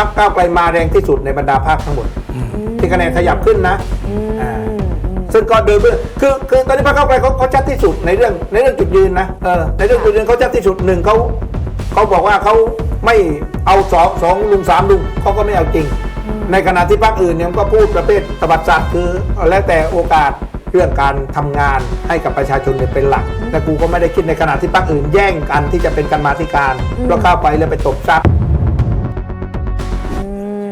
พักก้าวไกลมาแรงที่สุดในบรรดาพรรคทั้งหมดที่คะแนนขยับขึ้นนะอ่าซึ่งก็โดยเบื้องคือคือตอนนี้พรรคก้าวไกลเขาเขาชัดที่สุดในเรื่องในเรื่องจุดยืนนะเออในเรื่องจุดยืนเขาชัดที่สุดหนึ่งเขาเขาบอกว่าเขาไม่เอาสองสองลุงสามลุงเขาก็ไม่เอาจริง ในขณะที่พรรคอื่นเนี่ยมันก็พูดประเภทตบัดสัตว์คือแล้วแต่โอกาสเรื่องการทำงานให้กับประชาชนเนี่ยเป็นหลัก แต่กูก็ไม่ได้คิดในขณะที่พรรคอื่นแย่งกันที่จะเป็นกรรมาธิการแล้วเข้าไปแล้วไปตบทรัพย์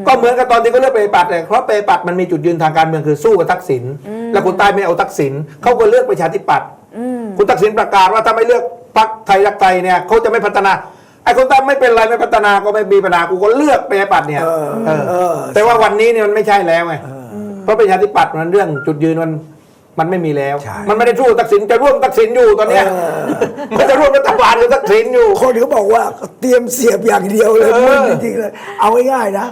ก็เหมือนกับตอนที่เขาเลือกเปรปัดเนี่ยเพราะเปรปัดมันมีจุดยืนทางการเมืองคือสู้กับทักษิณแล้วคนใต้ไม่เอาทักษิณเขาก็เลือกประชาธิปัตย์คุณทักษิณประกาศว่าถ้าไม่เลือกพรรคไทยรักไทยเนี่ยเขาจะไม่พัฒนาไอ้คนใต้ไม่เป็นไรไม่พัฒนาก็ไม่มีปัญหากูก็เลือกประชาธิปัตย์เนี่ยเออเออเออแต่ว่าวันนี้เนี่ยมันไม่ใช่แล้วไงเพราะประชาธิปัตย์มันเรื่องจุดยืนมันมันไม่มีแล้วใช่มันไม่ได้สู้ทักษิณจะร่วมทักษิณอยู่ตอนเนี้ยมันจะร่วมรัฐบาลกับทักษิณอยู่ คนเขาบอกว่าเตรียมเสียบอย่างเดียวเลยเออมึนจริงๆเลยเอาง่ายๆนะ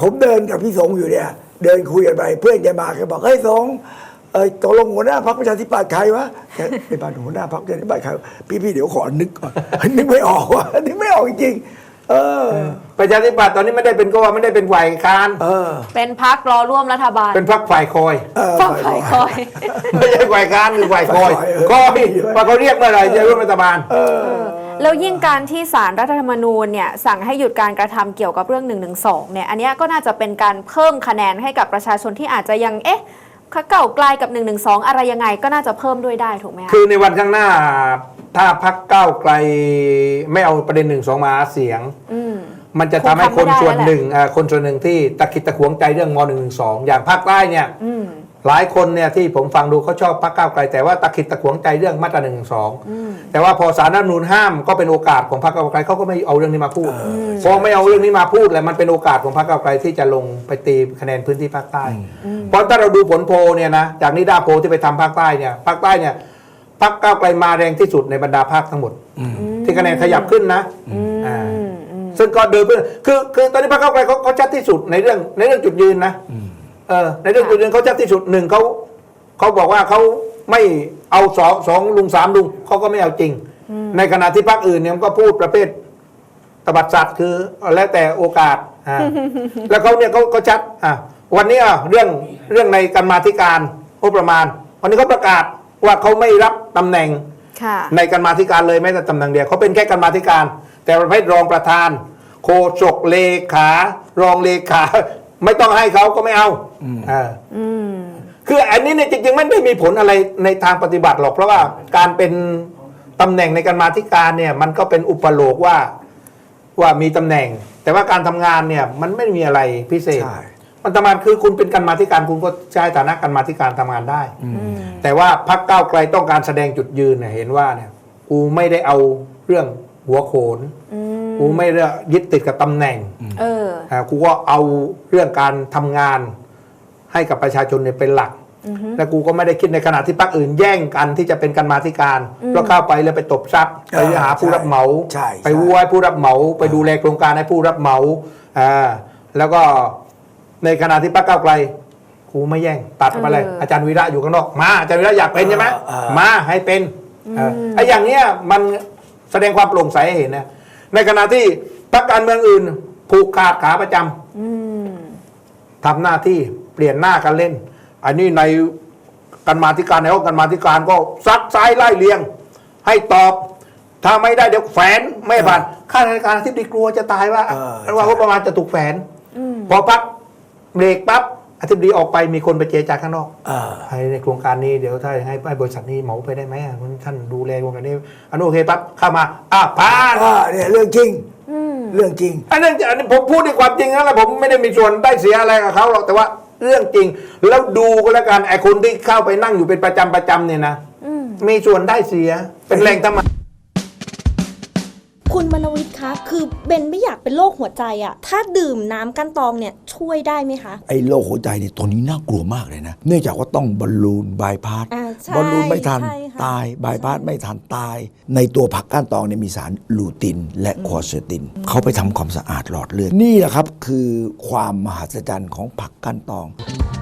ผมเดินกับพี่สงอยู่เนี่ย เดินคุยกันไป เพื่อนแกมาแกบอกเฮ้ยสงเออตกลงหัวหน้าพรรคประชาธิปัตย์ใครวะแกเป็นบ้านหัวหน้าพรรคประชาธิปัตย์ใครวะพี่ๆเดี๋ยวขอนึกก่อนนึกไม่ออกว่ะนึกไม่ออกจริงๆเออ ประชาธิปัตย์ตอนนี้ไม่ได้เป็นก็ว่าไม่ได้เป็นฝ่ายค้านเออ เป็นพักรอร่วมรัฐบาล เป็นพรรคฝ่ายคอยเออฟังฝ่ายคอย ไม่ใช่ฝ่ายค้านคือฝ่ายคอยฝ่ายคอยคอยว่าเขาเรียกเมื่อไหร่จะร่วมรัฐบาล แล้วยิ่งการที่สารรัฐธรรมนูญเนี่ยสั่งให้หยุดการกระทำเกี่ยวกับเรื่อง1นึเนี่ยอันนี้ก็น่าจะเป็นการเพิ่มคะแนนให้กับประชาชนที่อาจจะยังเอ๊ะเก่าไกลกับ1นึอะไรยังไงก็น่าจะเพิ่มด้วยได้ถูกไหมคือในวันข้างหน้าถ้าพักก้าไกลไม่เอาประเด็นหนึ่งสองมาเสียงมันจะทำให้คนส่วนหนึ่งคนส่วนหนึ่งที่ตะคิดตะขวงใจเรื่องมหนึ่งสองอย่างภาคใต้เนี่ย หลายคนเนี่ยที่ผมฟังดูเขาชอบพักก้าวไกล แต่ว่าตะขิดตะขวงใจเรื่องมาตราหนึ่งสองแต่ว่าพอสารรัฐธรรมนูญห้ามก็เป็นโอกาสของพรรคก้าวไกลเขาก็ไม่เอาเรื่องนี้มาพูดพอไม่เอาเรื่องนี้มาพูดแล้วมันเป็นโอกาสของพรรคก้าวไกลที่จะลงไปตีคะแนนพื้นที่ภาคใต้เพราะถ้าเราดูผลโพลเนี่ยนะจากนิดาโพลที่ไปทำภาคใต้เนี่ยภาคใต้เนี่ยพรรคก้าวไกลมาแรงที่สุดในบรรดาภาคทั้งหมด ที่คะแนนขยับขึ้นนะอ่าซึ่งก็โดยเบื้องคือคือตอนนี้พรรคก้าวไกลเขาเขาชัดที่สุดในเรื่องในเรื่องจุดยืนนะ เออในเรื่องจุดยืนเขาชัดที่สุดหนึ่งเขาเขาบอกว่าเขาไม่เอาสองสองลุงสามลุงเขาก็ไม่เอาจริง ในขณะที่พรรคอื่นเนี่ยมันก็พูดประเภทตบัดสัตว์คือแล้วแต่โอกาสอ่าแล้วเขาเนี่ยเขาเขาชัดอะวันนี้อะเรื่องเรื่องในกรรมาธิการงบประมาณ วันนี้เขาประกาศว่าเขาไม่รับตำแหน่งค่ะในกรรมาธิการเลยแม้แต่ตำแหน่งเดียวเขาเป็นแค่กรรมาธิการ แต่ประเภทรองประธานโฆษกเลขา รองเลขา ไม่ต้องให้เขาก็ไม่เอาอ่าอืมคืออันนี้เนี่ยจริงๆไม่ได้มีผลอะไรในทางปฏิบัติหรอกเพราะว่าการเป็นตำแหน่งในกรรมาธิการเนี่ยมันก็เป็นอุปโลกว่าว่ามีตำแหน่ง แต่ว่าการทำงานเนี่ยมันไม่มีอะไรพิเศษใช่มันทำงานคือคุณเป็นกรรมาธิการคุณก็ใช้ฐานะกรรมาธิการทำงานได้ แต่ว่าพักก้าวไกลต้องการแสดงจุดยืนเนี่ยเห็นว่าเนี่ยกูไม่ได้เอาเรื่องหัวโขนอืม กูไม่ได้ยึดติดกับตำแหน่งเอออ่ากูก็เอาเรื่องการทำงานให้กับประชาชนเนี่ยเป็นหลักและกูก็ไม่ได้คิดในขณะที่พรรคอื่นแย่งกันที่จะเป็นกรรมาธิการแล้วเข้าไปแล้วไปตบทรัพย์ไปหาผู้รับเหมาใช่ไปวัวให้ผู้รับเหมา ไปดูแลโครงการให้ผู้รับเหมาอ่าแล้วก็ในขณะที่พรรคก้าวไกลกูไม่แย่งตัดออกมาเลยเออออาจารย์วีระอยู่ข้างนอกมาอาจารย์วีระอยากเป็นใช่ไหมเออเออมาให้เป็นเออไอ้อย่างเนี้ยมันแสดงความโปร่งใสให้เห็นนะ ในขณะที่พรรคการเมืองอื่น ผูกขาดขาประจำอืมทำหน้าที่เปลี่ยนหน้ากันเล่น อันนี้ในกันมาธิการในห้องกันมาธิการก็ซักซ้ายไล่เลียง ให้ตอบ ถ้าไม่ได้เดี๋ยวแฝนไม่ผ่านข้าราชการที่ดีกลัวจะตายว่าเออว่าก็ประมาณจะถูกแฝนพอปั๊บเบรกปั๊บ อธิบดีออกไปมีคนไปเจรจาข้างนอกเออให้ในโครงการนี้เดี๋ยวถ้าให้ให้บริษัทนี้เหมาไปได้ไหมอะท่านดูแลโครงการนี้อันนู้นโอเคปั๊บเข้ามาอะผ่านอ่าเนี่ยเรื่องจริงเรื่องจริง อันนั้นอันนี้ผมพูดด้วยความจริงนะแล้วผมไม่ได้มีส่วนได้เสียอะไรกับเขาหรอกแต่ว่าเรื่องจริง แล้วดูก็แล้วกันไอ้คนที่เข้าไปนั่งอยู่เป็นประจำประจำเนี่ยนะมีส่วนได้เสียเป็นแรงทำมา คุณมนวิทย์คะ คือเบนไม่อยากเป็นโรคหัวใจอะถ้าดื่มน้ำกันตองเนี่ยช่วยได้ไหมคะ ไอ้โรคหัวใจเนี่ยตัวนี้น่ากลัวมากเลยนะ เนื่องจากว่าต้องบอลลูนบายพาสอ่าใช่บอลลูนไม่ทันใช่ค่ะตายบายพาสไม่ทันตาย ในตัวผักก้านตองเนี่ยมีสารลูติน และควอเซติน เขาไปทำความสะอาดหลอดเลือดนี่แหละครับคือความมหัศจรรย์ของผักก้านตองอ